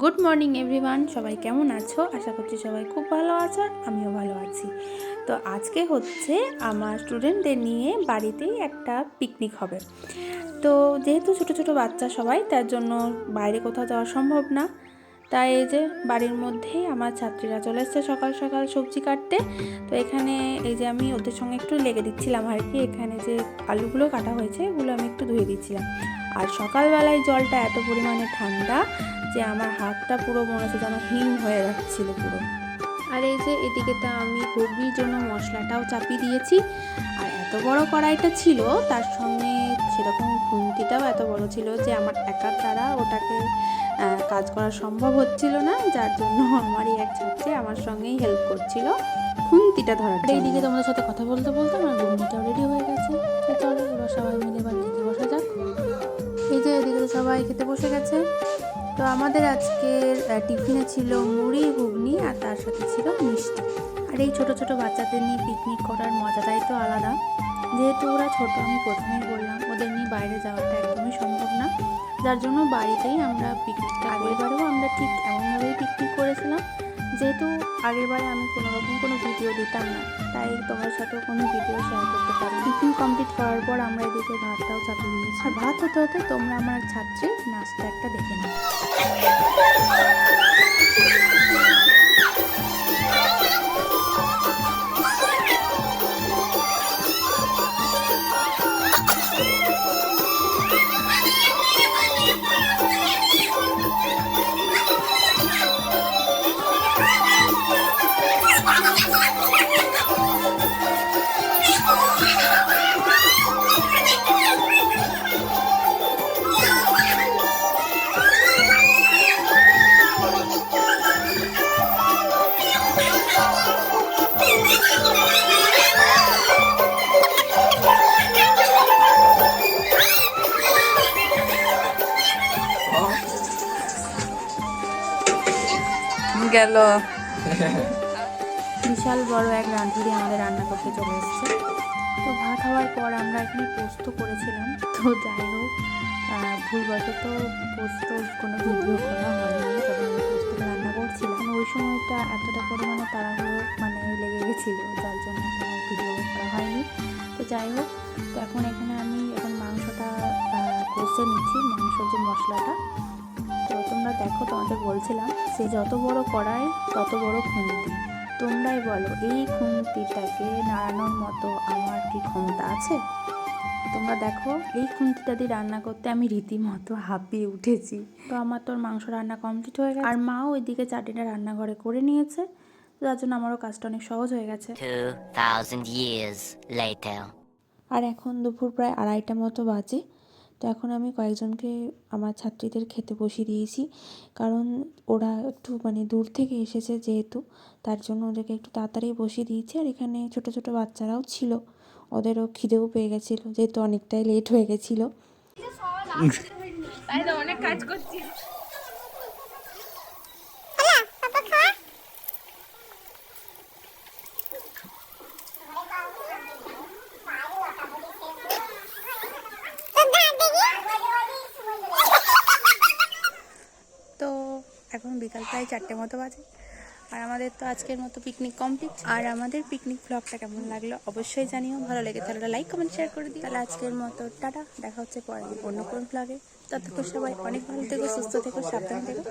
Good morning everyone সবাই কেমন আছো? আশা করছি সবাই খুব ভালো আছো আর আমিও ভালো আছি। তো আজকে হচ্ছে আমার স্টুডেন্টদের নিয়ে বাড়িতেই একটা পিকনিক হবে। তো যেহেতু ছোট ছোট বাচ্চা সবাই, তার জন্য বাইরে কোথাও যাওয়া সম্ভব না। তাই এই যে বাড়ির মধ্যেই আমার ছাত্রীরা চলে এসছে সকাল সকাল সবজি কাটতে। তো এখানে এই যে আমি ওদের সঙ্গে একটু লেগে দিচ্ছিলাম আর কি। এখানে যে আলুগুলো কাটা হয়েছে, এগুলো আমি একটু ধুয়ে দিচ্ছিলাম। আর সকালবেলায় জলটা এত পরিমাণে ঠান্ডা যে আমার হাতটা পুরো মনে হচ্ছে যেন হিম হয়ে যাচ্ছিল পুরো। আর এই যে এদিকে তো আমি ঘুগনির জন্য মশলাটাও চাপিয়ে দিয়েছি। আর এত বড় কড়াইটা ছিল, তার সঙ্গে সেরকম খুন্তিটাও এত বড় ছিল যে আমার একার দ্বারা ওটাকে কাজ করা সম্ভব হচ্ছিল না যার জন্য আমারই এক ছাত্রী আমার সঙ্গেই হেল্প করছিল খুন্তিটা ধরার জন্য। এইদিকে তোমাদের সাথে কথা বলতে বলতে আমার ঘুগনিটাও রেডি হয়ে গেছে। চলো এবার সবাই মিলে এবার খেতে বসা যাক। এই যে এদিকে সবাই খেতে বসে গেছে। তো আমাদের আজকের টিফিনে ছিল মুড়ি ঘুগনি আর তার সাথে ছিল মিষ্টি। আর এই ছোট ছোট বাচ্চাদের নিয়ে পিকনিক করার মজাটাই তো আলাদা। যেহেতু ওরা ছোট আমি প্রথমেই বললাম ওদের নিয়ে বাইরে যাওয়াটা একদমই সম্ভব না। যার জন্য বাড়িতেই আমরা পিকনিকটা আগেরবারেও আমরা ঠিক এমনভাবেই পিকনিক করেছিলাম। যেহেতু আগেরবারে আমি কোনো রকম কোনো ভিডিও দিতাম না তাই তোমার সাথেও কোনো ভিডিও শেয়ার করতে পারি টিফিন কমপ্লিট করার পর আমরা এদিকে ভাতটাও চাপিয়ে দিয়েছি। আর ভাত হতে হতে তোমরা আমার ছাত্রী নাচটা একটা দেখে নাও। গেল। বিশাল বড় এক রাঁধুনি আমাদের রান্না করতে চলে এসেছে। তো ভাত হওয়ার পর আমরা এখানে পোস্ত করেছিলাম। তো যাই হোক ভুলবশত পোস্ত কোনো ভিডিও করা হয়নি ওই সময়টা এতটা পরিমাণে তাড়াহুড়ো মানে লেগে গেছিল, যার জন্য কোনো ভিডিও করা হয়নি। তো যাই হোক, তো এখন এখানে আমি এখন মাংসটা কষে নিচ্ছি, মাংসর যে মশলাটা। তো তোমরা দেখো তোমাদের বলছিলাম সে যত বড় কড়াই তত বড় খুন্তি। তোমরাই বলো এই খুন্তিটাকে নাড়ানোর মতো আমার কি ক্ষমতা আছে? তোমরা দেখো এই খুন্তিটা দিয়ে রান্না করতে আমি রীতিমতো হাঁপিয়ে উঠেছি। তো আমার তোর মাংস রান্না কমপ্লিট হয়ে গেছে। আর মাও ওইদিকে চাটনিটা রান্নাঘরে করে নিয়েছে তো যার জন্য আমারও কাজটা অনেক সহজ হয়ে গেছে। 2,000 years later. আর এখন দুপুর প্রায় আড়াইটা মতো বাজে। তো এখন আমি কয়েকজনকে আমার ছাত্রীদের খেতে বসিয়ে দিয়েছি। কারণ ওরা একটু মানে দূর থেকে এসেছে যেহেতু তার জন্য ওদেরকে একটু তাড়াতাড়ি বসিয়ে দিয়েছি। আর এখানে ছোটো ছোটো বাচ্চারাও ছিল ওদেরও খিদেও পেয়ে গেছিল যেহেতু অনেকটাই লেট হয়ে গেছিল। অনেক কাজ করছি তো এখন বিকাল প্রায় চারটে মতো বাজে। আর আমাদের তো আজকের মতো পিকনিক কমপ্লিট আর আমাদের পিকনিক ব্লগটা কেমন লাগল অবশ্যই জানিও। ভালো লেগে তাহলে লাইক কমেন্ট শেয়ার করে দিই তাহলে আজকের মতো টাটা। দেখা হচ্ছে পরে অন্য কোন ব্লগে ততক্ষণ সবাই অনেক ভালো থেকো, সুস্থ থেকো, সাবধান থেকো।